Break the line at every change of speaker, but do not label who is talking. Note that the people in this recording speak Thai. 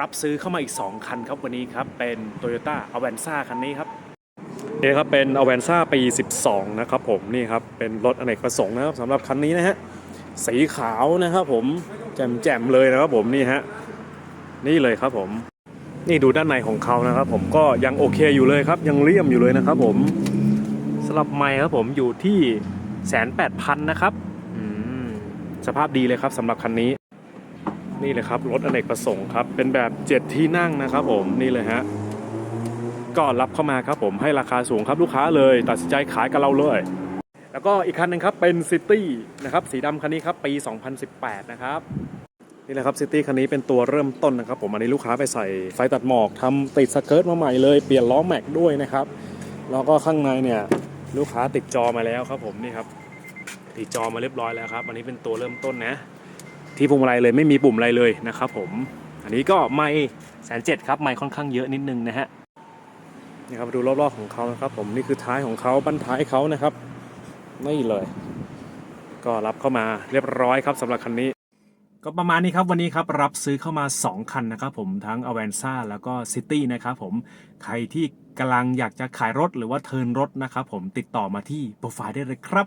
รับซื้อเข้ามาอีก 2 คันครับวันนี้ครับ เป็น Toyota a v a n z a คันนี้ครับนี่ครับเป็น a v a n z a ปี 12 นะครับผมนี่ครับเป็นรถอเนกประสงค์นะครับสำหรับคันนี้นะฮะสีขาวนะครับผมแจ่มๆเลยนะครับผมนี่ฮะนี่เลยครับผมนี่ดูด้านในของเขานะครับ ผมก็ยังโอเคอยู่เลยครับ ยังเลี่ยมอยู่เลยนะครับ ผมสำหรับไมค์ครับผมอยู่ที่แสนแปดพันนะครับสภาพดีเลยครับสำหรับคันนี้ นี่เลยครับรถอเนกประสงค์ครับเป็นแบบ 7 ที่นั่งนะครับผมนี่เลยฮะก็รับเข้ามาครับผมให้ราคาสูงครับลูกค้าเลยตัดสินใจขายกับเราเลย แล้วก็อีกคันหนึ่งครับเป็นซิตี้นะครับสีดำคันนี้ครับปี 2018 นะครับนี่แหละครับซิตี้คันนี้เป็นตัวเริ่มต้นนะครับผมอันนี้ลูกค้าไปใส่ไฟตัดหมอกทำติดสเกิร์ตมาใหม่เลยเปลี่ยนล้อแม็กด้วยนะครับแล้วก็ข้างในเนี่ยลูกค้าติดจอมาแล้วครับผมนี่ครับติดจอมาเรียบร้อยแล้วครับ อันนี้เป็นตัวเริ่มต้นนะ ที่พวงมาลัยเลยไม่มีปุ่มอะไรเลยนะครับผม อันนี้ก็ไม่แสนเจ็ดครับ ไม่ค่อนข้างเยอะนิดนึงนะฮะนี่ครับดูรอบๆของเขานะครับ ผมนี่คือท้ายของเขาบั้นท้ายเขานะครับนี่เลย ก็รับเข้ามาเรียบร้อยครับสำหรับคันนี้ ก็ประมาณนี้ครับวันนี้ครับรับซื้อเข้ามา 2 คันนะครับผมทั้ง a v a n z a แล้วก็ City นะครับผมใครที่กำลังอยากจะขายรถหรือว่าเทินรถนะครับผมติดต่อมาที่โปรไฟล์ได้เลยครับ